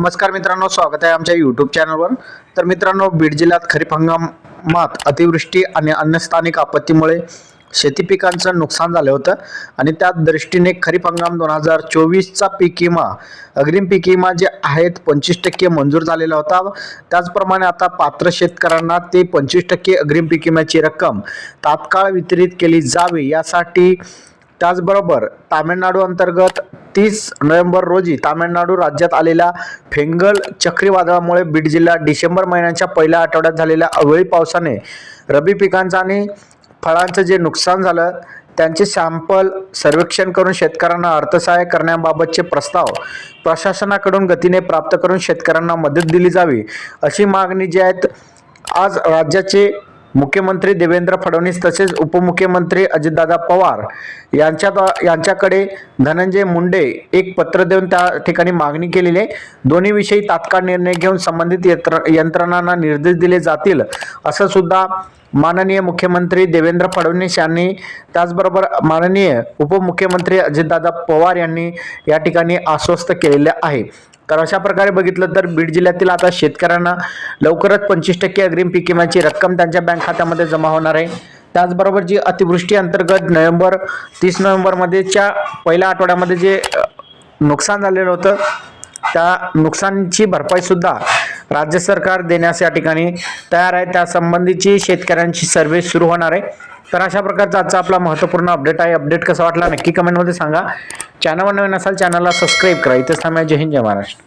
नमस्कार मित्रांनो स्वागत आहे आमच्या यूट्यूब चॅनलवर तर मित्रांनो बीड जिल्ह्यात खरीप हंगामात अतिवृष्टी आणि अन्य स्थानिक आपत्तीमुळे शेती पिकांचं नुकसान झालं होतं आणि त्या दृष्टीने खरीप हंगाम दोन हजार चोवीसचा पीक विमा अग्रिम पीक विमा जे आहेत पंचवीस टक्के मंजूर झालेला होता. त्याचप्रमाणे आता पात्र शेतकऱ्यांना ते पंचवीस टक्के अग्रिम पीक विम्याची रक्कम तात्काळ वितरित केली जावी यासाठी त्याचबरोबर तामिळनाडू अंतर्गत तीस नोव्हेंबर रोजी तामिळनाडू राज्यात आलेल्या फेंगल चक्रीवादळामुळे बीड जिल्ह्यात डिसेंबर महिन्याच्या पहिल्या आठवड्यात झालेल्या अवेळी पावसाने रबी पिकांचं आणि फळांचं जे नुकसान झालं त्यांचे सॅम्पल सर्वेक्षण करून शेतकऱ्यांना अर्थसहाय्य करण्याबाबतचे प्रस्ताव प्रशासनाकडून गतीने प्राप्त करून शेतकऱ्यांना मदत दिली जावी अशी मागणी जी आहेत आज राज्याचे मुख्यमंत्री देवेंद्र फडणवीस तसेच उपमुख्यमंत्री अजितदादा पवार यांच्या यांच्याकडे धनंजय मुंडे एक पत्र देऊन त्या ठिकाणी मागणी केलेली आहे. दोन्ही विषयी तात्काळ निर्णय घेऊन संबंधित यंत्र यंत्रणांना निर्देश दिले जातील असं सुद्धा माननीय मुख्यमंत्री देवेंद्र फडणवीस यांनी त्याचबरोबर माननीय उपमुख्यमंत्री अजितदादा पवार यांनी या ठिकाणी आश्वस्त केलेले आहे. तर अशा प्रकारे बघितलं तर बीड जिल्ह्यातील आता शेतकऱ्यांना लवकरच पंचवीस टक्के अग्रिम पीक विम्याची रक्कम त्यांच्या बँक खात्यामध्ये जमा होणार आहे. त्याचबरोबर जी अतिवृष्टी अंतर्गत नोव्हेंबर तीस नोव्हेंबरमध्येच्या पहिल्या आठवड्यामध्ये जे नुकसान झालेलं होतं त्या नुकसानची भरपाई सुद्धा राज्य सरकार देण्यास या ठिकाणी तयार आहे. त्यासंबंधीची शेतकऱ्यांची सर्व्हे सुरू होणार आहे. तर अशा प्रकारचा आजचा आपला महत्त्वपूर्ण अपडेट आहे. अपडेट कसा वाटला नक्की कमेंटमध्ये सांगा. चॅनलवर नवीन असाल चॅनलला सबस्क्राईब करा. इथेच थांबा जय हिंद जय महाराष्ट्र.